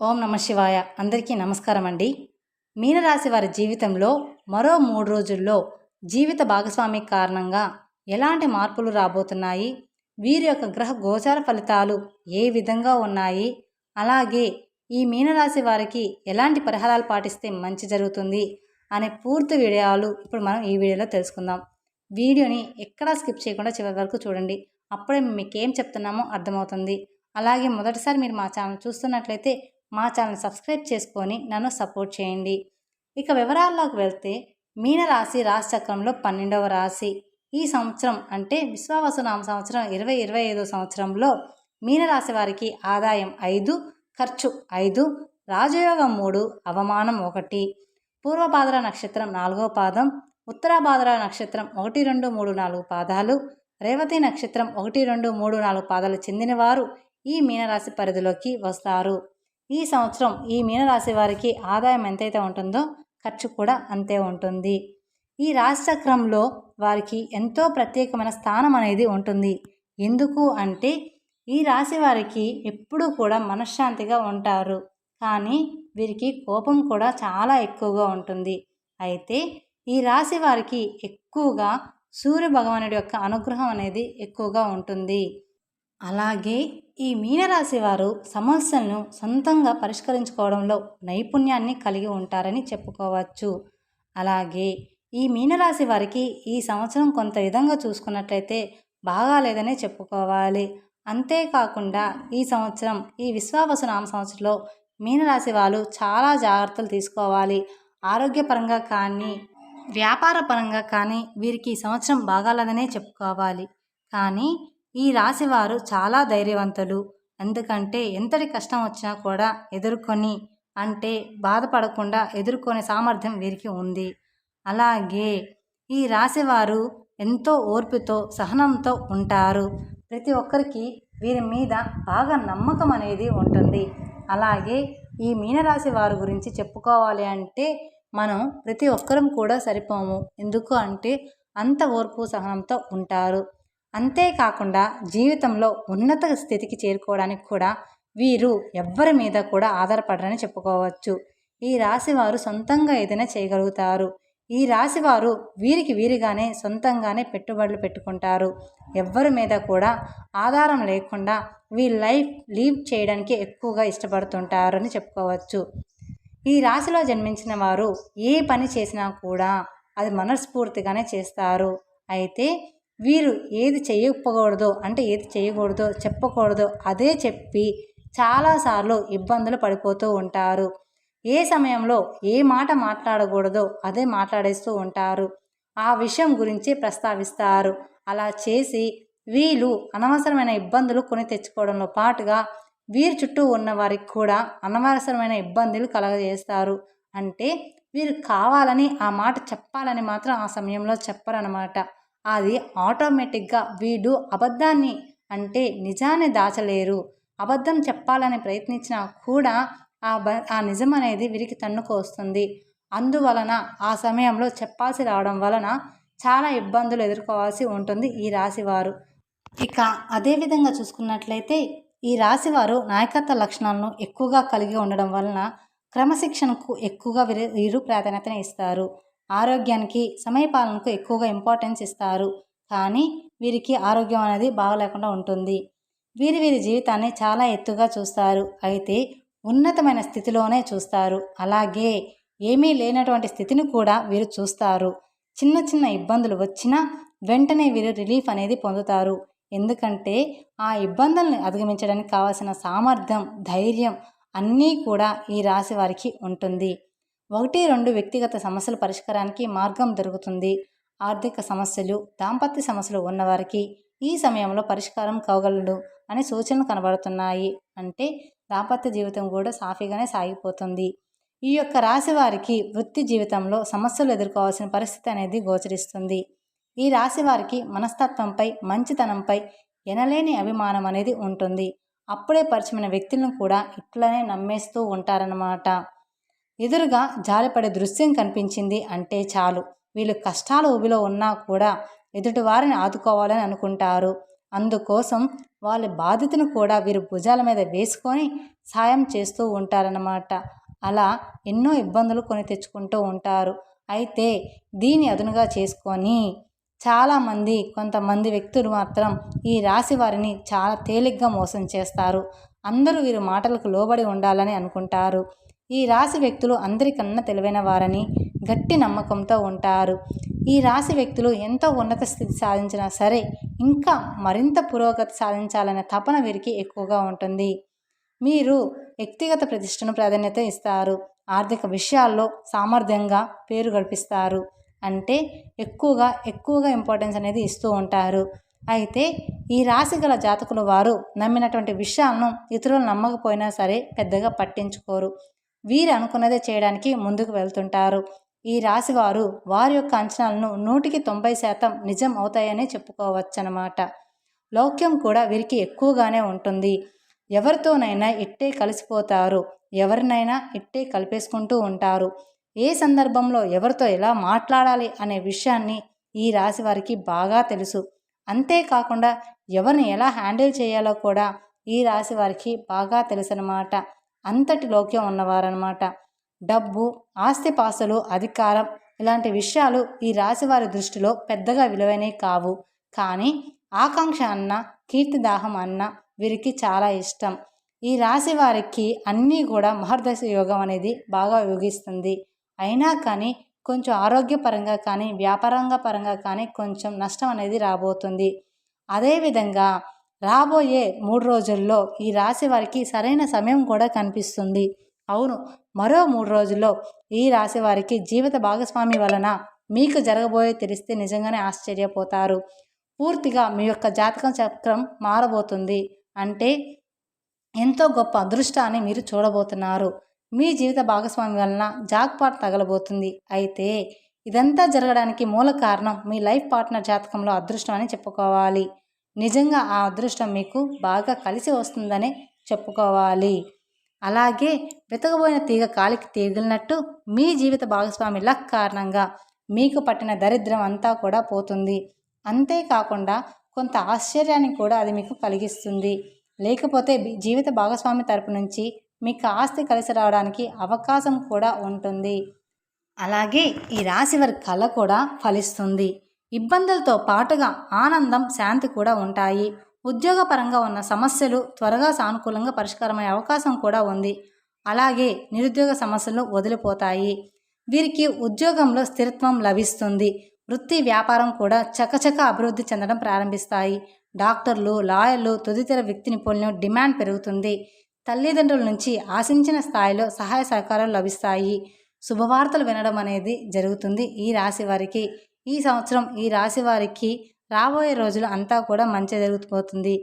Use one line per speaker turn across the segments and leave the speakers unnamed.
ఓం నమ శివాయ. అందరికీ నమస్కారం అండి మీనరాశి వారి జీవితంలో మరో మూడు రోజుల్లో జీవిత భాగస్వామి కారణంగా ఎలాంటి మార్పులు రాబోతున్నాయి? వీరి యొక్క గ్రహ గోచార ఫలితాలు ఏ విధంగా ఉన్నాయి? అలాగే ఈ మీనరాశి వారికి ఎలాంటి పరిహారాలు పాటిస్తే మంచి జరుగుతుంది? అనే పూర్తి వీడియోలు ఇప్పుడు మనం ఈ వీడియోలో తెలుసుకుందాం. వీడియోని ఎక్కడా స్కిప్ చేయకుండా చివరి వరకు చూడండి. అప్పుడే మీకు ఏం చెప్తున్నామో అర్థమవుతుంది. అలాగే మొదటిసారి మీరు మా ఛానల్ చూస్తున్నట్లయితే మా ఛానల్ సబ్స్క్రైబ్ చేసుకొని నన్ను సపోర్ట్ చేయండి. ఇక వివరాల్లోకి వెళ్తే మీనరాశి రాశి చక్రంలో పన్నెండవ రాశి. ఈ సంవత్సరం అంటే విశ్వావసునామ సంవత్సరం ఇరవై ఇరవై ఐదో సంవత్సరంలో మీనరాశి వారికి ఆదాయం ఐదు ఖర్చు ఐదు రాజయోగం మూడు అవమానం ఒకటి. పూర్వభాద్ర నక్షత్రం నాలుగో పాదం ఉత్తరాభాద్ర నక్షత్రం ఒకటి రెండు మూడు నాలుగు పాదాలు రేవతి నక్షత్రం ఒకటి రెండు మూడు నాలుగు పాదాలు చెందినవారు ఈ మీనరాశి పరిధిలోకి వస్తారు. ఈ సంవత్సరం ఈ మీనరాశి వారికి ఆదాయం ఎంతైతే ఉంటుందో ఖర్చు కూడా అంతే ఉంటుంది. ఈ రాశిచక్రంలో వారికి ఎంతో ప్రత్యేకమైన స్థానం అనేది ఉంటుంది. ఎందుకు అంటే ఈ రాశి వారికి ఎప్పుడూ కూడా మనశ్శాంతిగా ఉంటారు. కానీ వీరికి కోపం కూడా చాలా ఎక్కువగా ఉంటుంది. అయితే ఈ రాశి వారికి ఎక్కువగా సూర్య భగవానుడి యొక్క అనుగ్రహం అనేది ఎక్కువగా ఉంటుంది. అలాగే ఈ మీనరాశి వారు సమస్యలను సొంతంగా పరిష్కరించుకోవడంలో నైపుణ్యాన్ని కలిగి ఉంటారని చెప్పుకోవచ్చు. అలాగే ఈ మీనరాశి వారికి ఈ సంవత్సరం కొంత విధంగా చూసుకున్నట్లయితే బాగాలేదనే చెప్పుకోవాలి. అంతేకాకుండా ఈ సంవత్సరం ఈ విశ్వావసు నామ సంవత్సరంలో మీనరాశి వాళ్ళు చాలా జాగ్రత్తలు తీసుకోవాలి. ఆరోగ్యపరంగా కానీ వ్యాపార పరంగా కానీ వీరికి ఈ సంవత్సరం బాగాలేదనే చెప్పుకోవాలి. కానీ ఈ రాశివారు చాలా ధైర్యవంతులు. ఎందుకంటే ఎంతటి కష్టం వచ్చినా కూడా ఎదుర్కొని అంటే బాధపడకుండా ఎదుర్కొనే సామర్థ్యం వీరికి ఉంది. అలాగే ఈ రాశివారు ఎంతో ఓర్పుతో సహనంతో ఉంటారు. ప్రతి ఒక్కరికి వీరి మీద బాగా నమ్మకం అనేది ఉంటుంది. అలాగే ఈ మీనరాశి వారి గురించి చెప్పుకోవాలి అంటే మనం ప్రతి ఒక్కరం కూడా సరిపోము. ఎందుకు అంటే అంత ఓర్పు సహనంతో ఉంటారు. అంతేకాకుండా జీవితంలో ఉన్నత స్థితికి చేరుకోవడానికి కూడా వీరు ఎవ్వరి మీద కూడా ఆధారపడరని చెప్పుకోవచ్చు. ఈ రాశి వారు సొంతంగా ఏదైనా చేయగలుగుతారు. ఈ రాశి వారు వీరికి వీరిగానే సొంతంగానే పెట్టుబడులు పెట్టుకుంటారు. ఎవ్వరి మీద కూడా ఆధారం లేకుండా వీ లైఫ్ లీవ్ చేయడానికి ఎక్కువగా ఇష్టపడుతుంటారు అని చెప్పుకోవచ్చు. ఈ రాశిలో జన్మించిన వారు ఏ పని చేసినా కూడా అది మనస్ఫూర్తిగానే చేస్తారు. అయితే వీరు ఏది చేయకపోకూడదో అంటే ఏది చేయకూడదో చెప్పకూడదో అదే చెప్పి చాలాసార్లు ఇబ్బందులు పడిపోతూ ఉంటారు. ఏ సమయంలో ఏ మాట మాట్లాడకూడదో అదే మాట్లాడేస్తూ ఉంటారు. ఆ విషయం గురించి ప్రస్తావిస్తారు. అలా చేసి వీళ్ళు అనవసరమైన ఇబ్బందులు కొని తెచ్చుకోవడంలో పాటుగా వీరి చుట్టూ ఉన్న వారికి కూడా అనవసరమైన ఇబ్బందులు కలగజేస్తారు. అంటే వీరు కావాలని ఆ మాట చెప్పాలని మాత్రం ఆ సమయంలో చెప్పరనమాట అది ఆటోమేటిక్గా వీడు అబద్ధాన్ని అంటే నిజాన్ని దాచలేరు. అబద్ధం చెప్పాలని ప్రయత్నించినా కూడా ఆ బ ఆ నిజం అనేది వీరికి తన్నుకు వస్తుంది. అందువలన ఆ సమయంలో చెప్పాల్సి రావడం వలన చాలా ఇబ్బందులు ఎదుర్కోవాల్సి ఉంటుంది ఈ రాశివారు. ఇక అదేవిధంగా చూసుకున్నట్లయితే ఈ రాశివారు నాయకత్వ లక్షణాలను ఎక్కువగా కలిగి ఉండడం వలన క్రమశిక్షణకు ఎక్కువగా వీరు వీరు ప్రాధాన్యతను ఇస్తారు. ఆరోగ్యానికి సమయపాలనకు ఎక్కువగా ఇంపార్టెన్స్ ఇస్తారు. కానీ వీరికి ఆరోగ్యం అనేది బాగలేకుండా ఉంటుంది. వీరి వీరి జీవితాన్ని చాలా ఎత్తుగా చూస్తారు. అయితే ఉన్నతమైన స్థితిలోనే చూస్తారు. అలాగే ఏమీ లేనటువంటి స్థితిని కూడా వీరు చూస్తారు. చిన్న చిన్న ఇబ్బందులు వచ్చినా వెంటనే వీరు రిలీఫ్ అనేది పొందుతారు. ఎందుకంటే ఆ ఇబ్బందుల్ని అధిగమించడానికి కావాల్సిన సామర్థ్యం ధైర్యం అన్నీ కూడా ఈ రాశి వారికి ఉంటుంది. ఒకటి రెండు వ్యక్తిగత సమస్యల పరిష్కారానికి మార్గం దొరుకుతుంది. ఆర్థిక సమస్యలు దాంపత్య సమస్యలు ఉన్నవారికి ఈ సమయంలో పరిష్కారం కాగలడు అనే సూచనలు కనబడుతున్నాయి. అంటే దాంపత్య జీవితం కూడా సాఫీగానే సాగిపోతుంది. ఈ యొక్క రాశి వారికి వృత్తి జీవితంలో సమస్యలు ఎదుర్కోవాల్సిన పరిస్థితి అనేది గోచరిస్తుంది. ఈ రాశి వారికి మనస్తత్వంపై మంచితనంపై ఎనలేని అభిమానం అనేది ఉంటుంది. అప్పుడే పరిచయమైన వ్యక్తులను కూడా ఇట్లనే నమ్మేస్తూ ఉంటారన్నమాట. ఎదురుగా జాలిపడే దృశ్యం కనిపించింది అంటే చాలు. వీళ్ళు కష్టాల ఊబిలో ఉన్నా కూడా ఎదుటివారిని ఆదుకోవాలని అనుకుంటారు. అందుకోసం వాళ్ళ బాధ్యతను కూడా వీరు భుజాల మీద వేసుకొని సాయం చేస్తూ ఉంటారన్నమాట. అలా ఎన్నో ఇబ్బందులు కొని తెచ్చుకుంటూ ఉంటారు. అయితే దీని అదునుగా చేసుకొని చాలామంది కొంతమంది వ్యక్తులు మాత్రం ఈ రాశి వారిని చాలా తేలిగ్గా మోసం చేస్తారు. అందరూ వీరి మాటలకు లోబడి ఉండాలని అనుకుంటారు. ఈ రాశి వ్యక్తులు అందరికన్నా తెలివైన వారని గట్టి నమ్మకంతో ఉంటారు. ఈ రాశి వ్యక్తులు ఎంతో ఉన్నత స్థితి సాధించినా సరే ఇంకా మరింత పురోగతి సాధించాలనే తపన వీరికి ఎక్కువగా ఉంటుంది. మీరు వ్యక్తిగత ప్రతిష్టను ప్రాధాన్యత ఇస్తారు. ఆర్థిక విషయాల్లో సామర్థ్యంగా పేరు గడిపిస్తారు. అంటే ఎక్కువగా ఎక్కువగా ఇంపార్టెన్స్ అనేది ఇస్తూ ఉంటారు. అయితే ఈ రాశి గల జాతకుల వారు నమ్మినటువంటి విషయాలను ఇతరులు నమ్మకపోయినా సరే పెద్దగా పట్టించుకోరు. వీరు అనుకున్నదే చేయడానికి ముందుకు వెళ్తుంటారు. ఈ రాశి వారు వారి యొక్క అంచనాలను నూటికి తొంభై శాతం నిజం అవుతాయనే చెప్పుకోవచ్చనమాట లౌక్యం కూడా వీరికి ఎక్కువగానే ఉంటుంది. ఎవరితోనైనా ఇట్టే కలిసిపోతారు. ఎవరినైనా ఇట్టే కలిపేసుకుంటూ ఉంటారు. ఏ సందర్భంలో ఎవరితో ఎలా మాట్లాడాలి అనే విషయాన్ని ఈ రాశి వారికి బాగా తెలుసు. అంతేకాకుండా ఎవరిని ఎలా హ్యాండిల్ చేయాలో కూడా ఈ రాశి వారికి బాగా తెలుసనమాట అంతటి లోక్యం ఉన్నవారనమాట డబ్బు ఆస్తిపాస్తులు అధికారం ఇలాంటి విషయాలు ఈ రాశి వారి దృష్టిలో పెద్దగా విలువైనవి కావు. కానీ ఆకాంక్ష అన్న కీర్తిదాహం అన్న వీరికి చాలా ఇష్టం. ఈ రాశి వారికి అన్నీ కూడా మహర్దశ యోగం అనేది బాగా యోగిస్తుంది. అయినా కానీ కొంచెం ఆరోగ్యపరంగా కానీ వ్యాపారంగా పరంగా కానీ కొంచెం నష్టం అనేది రాబోతుంది. అదేవిధంగా రాబోయే మూడు రోజుల్లో ఈ రాశి వారికి సరైన సమయం కూడా కనిపిస్తుంది. అవును మరో మూడు రోజుల్లో ఈ రాశి వారికి జీవిత భాగస్వామి వలన మీకు జరగబోయే తెలిస్తే నిజంగానే ఆశ్చర్యపోతారు. పూర్తిగా మీ యొక్క జాతకం చక్రం మారబోతుంది. అంటే ఎంతో గొప్ప అదృష్టాన్ని మీరు చూడబోతున్నారు. మీ జీవిత భాగస్వామి వలన జాక్పాట్ తగలబోతుంది. అయితే ఇదంతా జరగడానికి మూల కారణం మీ లైఫ్ పార్ట్నర్ జాతకంలో అదృష్టం అని చెప్పుకోవాలి. నిజంగా ఆ అదృష్టం మీకు బాగా కలిసి వస్తుందని చెప్పుకోవాలి. అలాగే వెతకబోయిన తీగ కాలికి తీగిలినట్టు మీ జీవిత భాగస్వామి లక్ కారణంగా మీకు పట్టిన దరిద్రం అంతా కూడా పోతుంది. అంతేకాకుండా కొంత ఆశ్చర్యాన్ని కూడా అది మీకు కలిగిస్తుంది. లేకపోతే జీవిత భాగస్వామి తరపు నుంచి మీకు ఆస్తి కలిసి రావడానికి అవకాశం కూడా ఉంటుంది. అలాగే ఈ రాశి వారి కళ కూడా ఫలిస్తుంది. ఇబ్బందులతో పాటుగా ఆనందం శాంతి కూడా ఉంటాయి. ఉద్యోగపరంగా ఉన్న సమస్యలు త్వరగా సానుకూలంగా పరిష్కారమయ్యే అవకాశం కూడా ఉంది. అలాగే నిరుద్యోగ సమస్యలు వదిలిపోతాయి. వీరికి ఉద్యోగంలో స్థిరత్వం లభిస్తుంది. వృత్తి వ్యాపారం కూడా చకచక అభివృద్ధి చెందడం ప్రారంభిస్తాయి. డాక్టర్లు లాయర్లు తదితర వ్యక్తి నిపుణులు డిమాండ్ పెరుగుతుంది. తల్లిదండ్రుల నుంచి ఆశించిన స్థాయిలో సహాయ సహకారాలు లభిస్తాయి. శుభవార్తలు వినడం అనేది జరుగుతుంది ఈ రాశి వారికి. ఈ సంవత్సరం ఈ రాశి వారికి రాబోయే రోజులు అంతా కూడా మంచి జరుగుతుపోతుంది.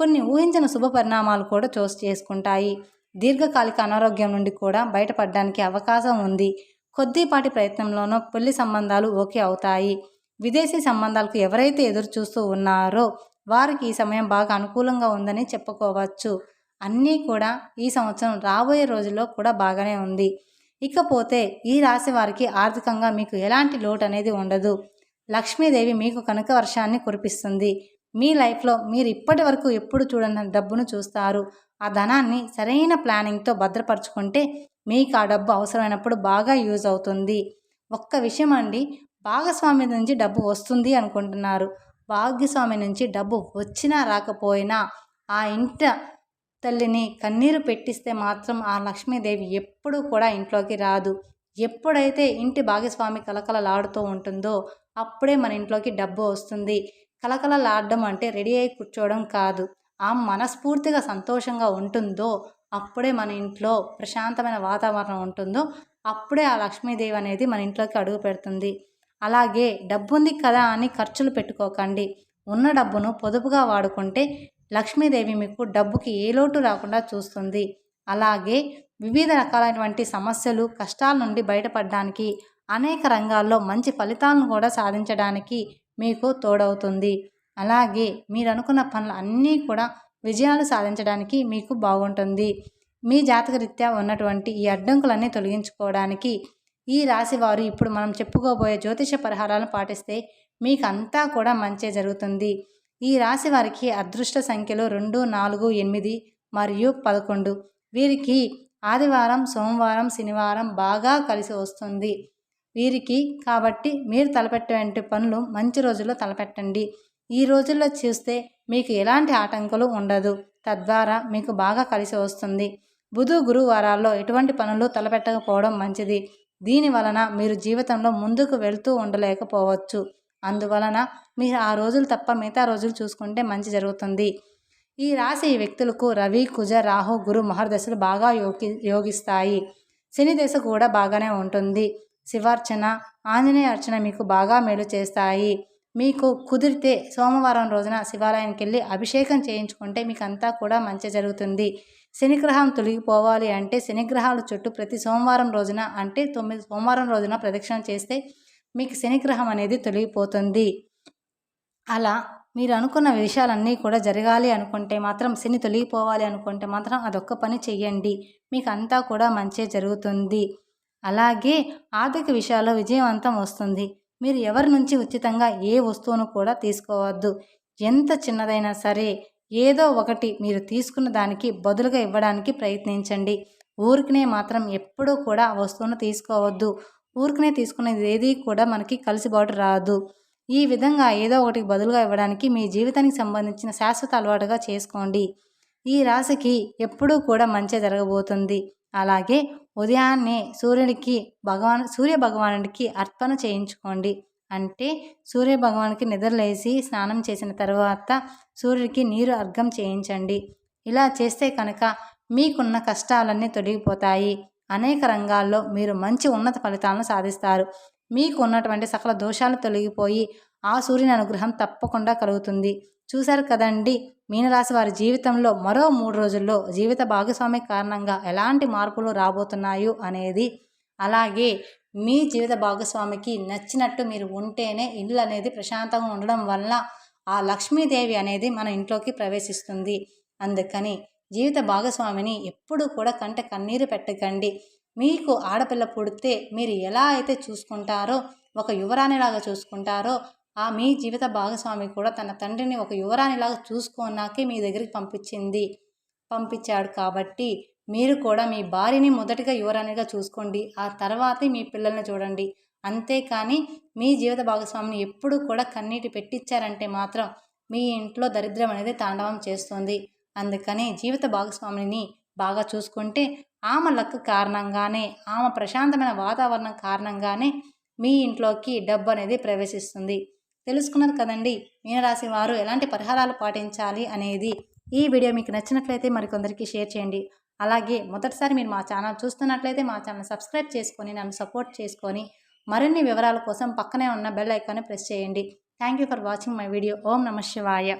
కొన్ని ఊహించిన శుభ పరిణామాలు కూడా చోటు చేసుకుంటాయి. దీర్ఘకాలిక అనారోగ్యం నుండి కూడా బయటపడడానికి అవకాశం ఉంది. కొద్దిపాటి ప్రయత్నంలోనూ పెళ్ళి సంబంధాలు ఓకే అవుతాయి. విదేశీ సంబంధాలకు ఎవరైతే ఎదురు చూస్తూ ఉన్నారో వారికి ఈ సమయం బాగా అనుకూలంగా ఉందని చెప్పుకోవచ్చు. అన్నీ కూడా ఈ సంవత్సరం రాబోయే రోజుల్లో కూడా బాగానే ఉంది. ఇకపోతే ఈ రాశి వారికి ఆర్థికంగా మీకు ఎలాంటి లోటు అనేది ఉండదు. లక్ష్మీదేవి మీకు కనుక వర్షాన్ని కురిపిస్తుంది. మీ లైఫ్లో మీరు ఇప్పటి వరకు ఎప్పుడు చూడని డబ్బును చూస్తారు. ఆ ధనాన్ని సరైన ప్లానింగ్తో భద్రపరచుకుంటే మీకు ఆ డబ్బు అవసరమైనప్పుడు బాగా యూజ్ అవుతుంది. ఒక్క విషయం అండి భాగస్వామి నుంచి డబ్బు వస్తుంది అనుకుంటున్నారు. భాగ్యస్వామి నుంచి డబ్బు వచ్చినా రాకపోయినా ఆ ఇంట తల్లిని కన్నీరు పెట్టిస్తే మాత్రం ఆ లక్ష్మీదేవి ఎప్పుడూ కూడా ఇంట్లోకి రాదు. ఎప్పుడైతే ఇంటి భాగస్వామి కలకలలాడుతూ ఉంటుందో అప్పుడే మన ఇంట్లోకి డబ్బు వస్తుంది. కలకలలాడడం అంటే రెడీ అయి కూర్చోవడం కాదు. ఆ మనస్ఫూర్తిగా సంతోషంగా ఉంటుందో అప్పుడే మన ఇంట్లో ప్రశాంతమైన వాతావరణం ఉంటుందో అప్పుడే ఆ లక్ష్మీదేవి అనేది మన ఇంట్లోకి అడుగు పెడుతుంది. అలాగే డబ్బుంది కదా అని ఖర్చులు పెట్టుకోకండి. ఉన్న డబ్బును పొదుపుగా వాడుకుంటే లక్ష్మీదేవి మీకు డబ్బుకి ఏ లోటు రాకుండా చూస్తుంది. అలాగే వివిధ రకాలైనటువంటి సమస్యలు కష్టాల నుండి బయటపడడానికి అనేక రంగాల్లో మంచి ఫలితాలను కూడా సాధించడానికి మీకు తోడవుతుంది. అలాగే మీరు అనుకున్న పనులు అన్నీ కూడా విజయాలు సాధించడానికి మీకు బాగుంటుంది. మీ జాతకరీత్యా ఉన్నటువంటి ఈ అడ్డంకులన్నీ తొలగించుకోవడానికి ఈ రాశి వారు ఇప్పుడు మనం చెప్పుకోబోయే జ్యోతిష పరిహారాలను పాటిస్తే మీకంతా కూడా మంచి జరుగుతుంది. ఈ రాశి వారికి అదృష్ట సంఖ్యలు రెండు నాలుగు ఎనిమిది మరియు పదకొండు. వీరికి ఆదివారం సోమవారం శనివారం బాగా కలిసి వస్తుంది. వీరికి కాబట్టి మీరు తలపెట్టే పనులు మంచి రోజుల్లో తలపెట్టండి. ఈ రోజుల్లో చూస్తే మీకు ఎలాంటి ఆటంకాలు ఉండదు. తద్వారా మీకు బాగా కలిసి వస్తుంది. బుధు గురువారాల్లో ఎటువంటి పనులు తలపెట్టకపోవడం మంచిది. దీని వలన మీరు జీవితంలో ముందుకు వెళ్తూ ఉండలేకపోవచ్చు. అందువలన మీరు ఆ రోజులు తప్ప మిగతా రోజులు చూసుకుంటే మంచి జరుగుతుంది. ఈ రాశి వ్యక్తులకు రవి కుజ రాహు గురు మహర్దశలు బాగా యోగి యోగిస్తాయి. శని దశ కూడా బాగానే ఉంటుంది. శివార్చన ఆంజనేయ అర్చన మీకు బాగా మేలు చేస్తాయి. మీకు కుదిరితే సోమవారం రోజున శివాలయానికి వెళ్ళి అభిషేకం చేయించుకుంటే మీకు అంతా కూడా మంచి జరుగుతుంది. శనిగ్రహం తొలగిపోవాలి అంటే శనిగ్రహాల చుట్టూ ప్రతి సోమవారం రోజున అంటే తొమ్మిది సోమవారం రోజున ప్రదక్షిణ చేస్తే మీకు శనిగ్రహం అనేది తొలగిపోతుంది. అలా మీరు అనుకున్న విషయాలన్నీ కూడా జరగాలి అనుకుంటే మాత్రం శని తొలగిపోవాలి అనుకుంటే మాత్రం అదొక్క పని చెయ్యండి. మీకు అంతా కూడా మంచి జరుగుతుంది. అలాగే ఆర్థిక విషయాల్లో విజయవంతం వస్తుంది. మీరు ఎవరి నుంచి ఉచితంగా ఏ వస్తువును కూడా తీసుకోవద్దు. ఎంత చిన్నదైనా సరే ఏదో ఒకటి మీరు తీసుకున్న దానికి బదులుగా ఇవ్వడానికి ప్రయత్నించండి. ఊరికనే మాత్రం ఎప్పుడూ కూడా ఆ వస్తువును తీసుకోవద్దు. ఊరికనే తీసుకునేది ఏది కూడా మనకి కలిసిబాటు రాదు. ఈ విధంగా ఏదో ఒకటి బదులుగా ఇవ్వడానికి మీ జీవితానికి సంబంధించిన శాశ్వత అలవాటుగా చేసుకోండి. ఈ రాశికి ఎప్పుడూ కూడా మంచి జరగబోతుంది. అలాగే ఉదయాన్నే సూర్యుడికి భగవాన్ సూర్య భగవానుడికి అర్పణ చేయించుకోండి. అంటే సూర్య భగవానికి నిద్రలేసి స్నానం చేసిన తర్వాత సూర్యుడికి నీరు అర్ఘం చేయించండి. ఇలా చేస్తే కనుక మీకున్న కష్టాలన్నీ తొలగిపోతాయి. అనేక రంగాల్లో మీరు మంచి ఉన్నత ఫలితాలను సాధిస్తారు. మీకు ఉన్నటువంటి సకల దోషాలు తొలగిపోయి ఆ సూర్యుని అనుగ్రహం తప్పకుండా కలుగుతుంది. చూశారు కదండి మీనరాశి వారి జీవితంలో మరో మూడు రోజుల్లో జీవిత భాగస్వామి కారణంగా ఎలాంటి మార్పులు రాబోతున్నాయో అనేది అలాగే మీ జీవిత భాగస్వామికి నచ్చినట్టు మీరు ఉంటేనే ఇల్లు అనేది ప్రశాంతంగా ఉండడం వల్ల ఆ లక్ష్మీదేవి అనేది మన ఇంట్లోకి ప్రవేశిస్తుంది. అందుకని జీవిత భాగస్వామిని ఎప్పుడు కూడా కంట కన్నీరు పెట్టకండి. మీకు ఆడపిల్ల పుడితే మీరు ఎలా అయితే చూసుకుంటారో ఒక యువరాణిలాగా చూసుకుంటారో ఆ మీ జీవిత భాగస్వామి కూడా తన తండ్రిని ఒక యువరాణిలాగా చూసుకున్నాకే మీ దగ్గరికి పంపించింది. పంపించాడు కాబట్టి మీరు కూడా మీ భార్యని మొదటిగా యువరాణిగా చూసుకోండి. ఆ తర్వాతే మీ పిల్లల్ని చూడండి. అంతేకాని మీ జీవిత భాగస్వామిని ఎప్పుడు కూడా కన్నీటి పెట్టించారంటే మాత్రం మీ ఇంట్లో దరిద్రం అనేది తాండవం చేస్తుంది. అందుకని జీవిత భాగస్వామిని బాగా చూసుకుంటే ఆమె లక్ కారణంగానే ఆమె ప్రశాంతమైన వాతావరణం కారణంగానే మీ ఇంట్లోకి డబ్బు అనేది ప్రవేశిస్తుంది. తెలుసుకున్నారు కదండి మీనరాశి వారు ఎలాంటి పరిహారాలు పాటించాలి అనేది. ఈ వీడియో మీకు నచ్చినట్లయితే మరికొందరికి షేర్ చేయండి. అలాగే మొదటిసారి మీరు మా ఛానల్ చూస్తున్నట్లయితే మా ఛానల్ సబ్స్క్రైబ్ చేసుకొని నన్ను సపోర్ట్ చేసుకొని మరిన్ని వివరాల కోసం పక్కనే ఉన్న బెల్ ఐకాన్ని ప్రెస్ చేయండి. Thank you for watching my video. ఓం నమ శివాయ.